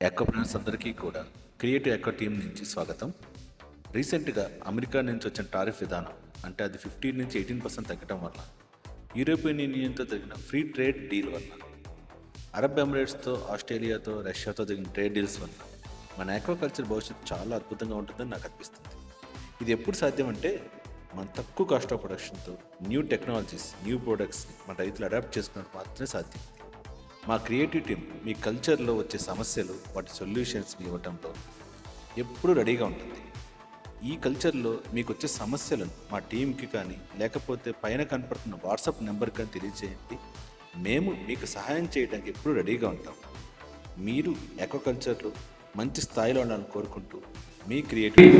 ఎక్వప్రెనర్స్ అందరికీ కూడా creative ఎక్వ team నుంచి స్వాగతం. రీసెంట్గా అమెరికా నుంచి వచ్చిన టారిఫ్ విధానం అంటే అది ఫిఫ్టీన్ నుంచి ఎయిటీన్ పర్సెంట్ తగ్గడం వల్ల యూరోపియన్ యూనియన్తో జరిగిన ఫ్రీ ట్రేడ్ డీల్ వల్ల అరబ్ ఎమిరేట్స్తో ఆస్ట్రేలియాతో రష్యాతో జరిగిన ట్రేడ్ డీల్స్ వల్ల మన ఆక్వాకల్చర్ భవిష్యత్తు చాలా అద్భుతంగా ఉంటుందని నాకు అనిపిస్తుంది. ఇది ఎప్పుడు సాధ్యం అంటే మన తక్కువ కాస్ట్ ఆఫ్ ప్రొడక్షన్తో న్యూ టెక్నాలజీస్ న్యూ ప్రొడక్ట్స్ మన రైతులు అడాప్ట్ చేసుకున్నట్టు మాత్రమే సాధ్యం. మా క్రియేటివ్ టీం మీ కల్చర్లో వచ్చే సమస్యలు వాటి సొల్యూషన్స్ని ఇవ్వటంలో ఎప్పుడూ రెడీగా ఉంటుంది. ఈ కల్చర్లో మీకు వచ్చే సమస్యలను మా టీంకి కానీ లేకపోతే పైన కనపడుతున్న వాట్సాప్ నెంబర్ కానీ తెలియజేయండి మేము మీకు సహాయం చేయడానికి ఎప్పుడూ రెడీగా ఉంటాం. మీరు ఎక్వకల్చర్లో మంచి స్థాయిలో ఉండాలని కోరుకుంటూ మీ క్రియేటివ్